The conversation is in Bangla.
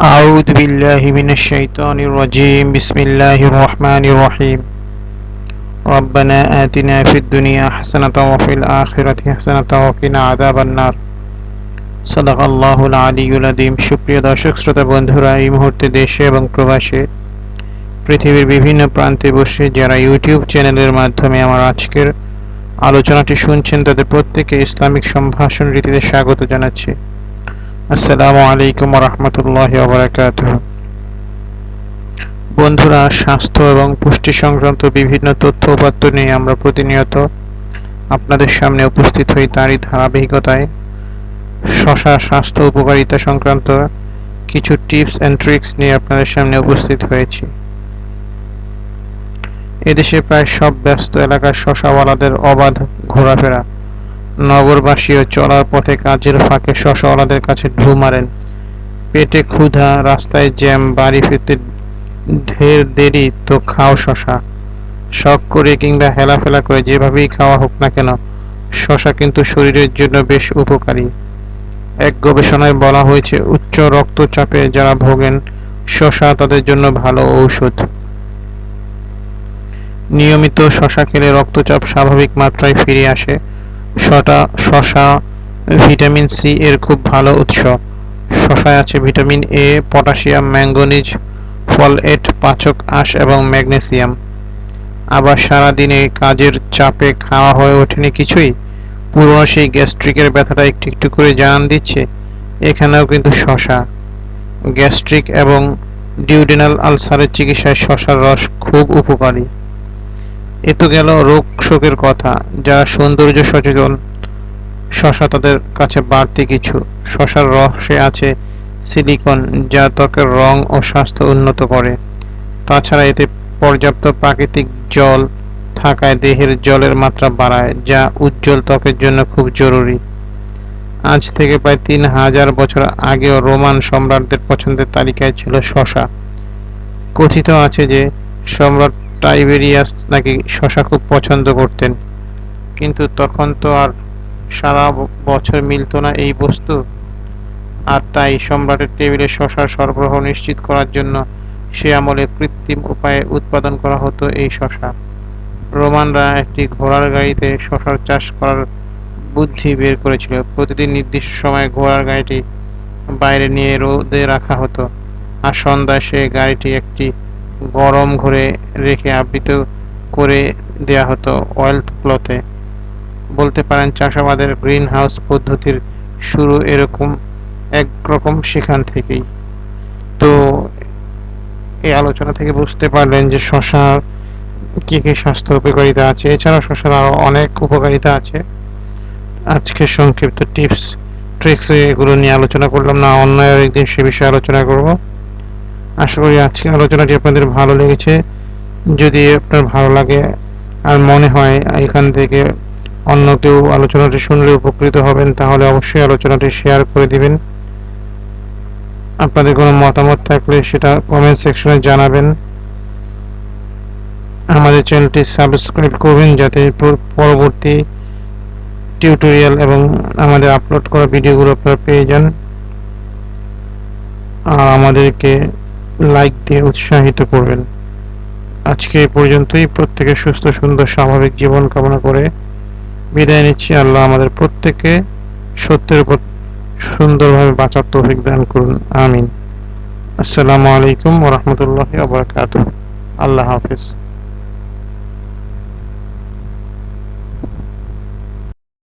أعوذ بالله من الشيطان الرجيم بسم الله الرحمن الرحيم ربنا آتنا في الدنيا حسنة وفي الآخرة حسنة وقنا عذاب النار صدق الله العلي العظيم সুপ্রিয় দর্শক শ্রোতা বন্ধুরা এই মুহূর্তে দেশে এবং প্রবাসে পৃথিবীর বিভিন্ন প্রান্তে বসে যারা ইউটিউব চ্যানেলের মাধ্যমে আমার আজকের আলোচনাটি শুনছেন তাদের প্রত্যেকে ইসলামিক সম্ভাষণ রীতিতে স্বাগত জানাচ্ছি আসসালামু আলাইকুম রহমতুল্লাহ ওবরাকাত বন্ধুরা, স্বাস্থ্য এবং পুষ্টি সংক্রান্ত বিভিন্ন তথ্য উপাত্ত নিয়ে আমরা প্রতিনিয়ত আপনাদের সামনে উপস্থিত হই তারই ধারাবাহিকতায়। শশা স্বাস্থ্য উপকারিতা সংক্রান্ত কিছু টিপস অ্যান্ড ট্রিক্স নিয়ে আপনাদের সামনে উপস্থিত হয়েছি। এদেশে প্রায় সব ব্যস্ত এলাকার শশাওয়ালাদের অবাধ ঘোরাফেরা। নগরবাসীও চলার পথে কাজের ফাঁকে শশাওয়ালাদের কাছে ঢু মারেন। পেটে ক্ষুধা, রাস্তায় জ্যাম, বাড়ি ফিরতে ঢের দেরি, তো খাও শশা। শখ করে কিংবা হেলাফেলা করে যেভাবেই খাওয়া হোক না কেন, শশা কিন্তু শরীরের জন্য বেশ উপকারী। এক গবেষণায় বলা হয়েছে, উচ্চ রক্তচাপে যারা ভোগেন, শশা তাদের জন্য ভালো ঔষধ। নিয়মিত শশা খেলে রক্তচাপ স্বাভাবিক মাত্রায় ফিরে আসে। শটা শশা, ভিটামিন সি এর খুব ভালো উৎস। শশায় আছে ভিটামিন এ, পটাশিয়াম, ম্যাঙ্গনিজ, ফলএট, পাচক, আঁশ এবং ম্যাগনেসিয়াম। আবার সারাদিনে কাজের চাপে খাওয়া হয়ে ওঠেনি কিছুই? পুরনো সেই গ্যাস্ট্রিকের ব্যথাটা একটু একটু করে জানান দিচ্ছে? এখানেও কিন্তু শশা। গ্যাস্ট্রিক এবং ডিউডেনাল আলসারের চিকিৎসায় শশার রস খুব উপকারী। এ তো গেল রোগ শোকের কথা যারা সৌন্দর্য সচেতন। শশা তাদের কাছে বাড়তি কিছু। শশার রসে আছে সিলিকন, যা ত্বকের রং ও স্বাস্থ্য উন্নত করে। তাছাড়া এতে পর্যাপ্ত প্রাকৃতিক জল থাকায় দেহের জলের মাত্রা বাড়ায়, যা উজ্জ্বল ত্বকের জন্য খুব জরুরি। আজ থেকে প্রায় তিন হাজার বছর আগেও রোমান সম্রাটদের পছন্দের তালিকায় ছিল শশা। কথিত আছে যে, সম্রাট টাইবেরিয়াস নাকি শশা খুব পছন্দ করতেন। কিন্তু তখন তো আর সারা বছর মিলত না এই বস্তু। আর তাই সম্রাটের টেবিলে শশার সরবরাহ নিশ্চিত করার জন্য সে আমলে কৃত্রিম উপায়ে উৎপাদন করা হতো এই শশা। রোমানরা একটি ঘোড়ার গাড়িতে শশার চাষ করার বুদ্ধি বের করেছিল। প্রতিদিন নির্দিষ্ট সময়ে ঘোড়ার গাড়িটি বাইরে নিয়ে রোদে রাখা হতো। আর সন্ধ্যায় সে গাড়িটি একটি গরম ঘরে রেখে আবৃত করে দেয়া হতো অয়েল ক্লথে বলতে পারেন চাষাবাদের গ্রিন হাউস পদ্ধতির শুরু এরকম একরকম সেখান থেকেই। তো এই আলোচনা থেকে বুঝতে পারলেন যে শশার কী কী স্বাস্থ্য উপকারিতা আছে। এছাড়া শশার আরও অনেক উপকারিতা আছে। আজকের সংক্ষিপ্ত টিপস ট্রিক্স এগুলো নিয়ে আলোচনা করলাম না, অন্য একদিন সে বিষয়ে আলোচনা করব। আশা করি আজকে আলোচনাটি আপনাদের ভালো লেগেছে। যদি আপনার ভালো লাগে আর মনে হয় এখান থেকে অন্য কেউ আলোচনাটি শুনলে উপকৃত হবেন, তাহলে অবশ্যই আলোচনাটি শেয়ার করে দিবেন। আপনাদের কোনো মতামত থাকলে সেটা কমেন্ট সেকশনে জানাবেন। আমাদের চ্যানেলটি সাবস্ক্রাইব করবেন যাতে পরবর্তী টিউটোরিয়াল এবং আমাদের আপলোড করা ভিডিওগুলো আপনারা পেয়ে যান। আর আমাদেরকে লাইক দিয়ে উৎসাহিত করবেন। আজকে এই পর্যন্তই। প্রত্যেকে সুস্থ, সুন্দর, স্বাভাবিক জীবন কামনা করে বিদায় নিচ্ছি। আল্লাহ আমাদের প্রত্যেকে সত্যের উপর সুন্দরভাবে বাঁচার তৌফিক দান করুন। আমিন। আসসালামু আলাইকুম ওরহমতুল্লাহ আবরকাত আল্লাহ হাফিজ।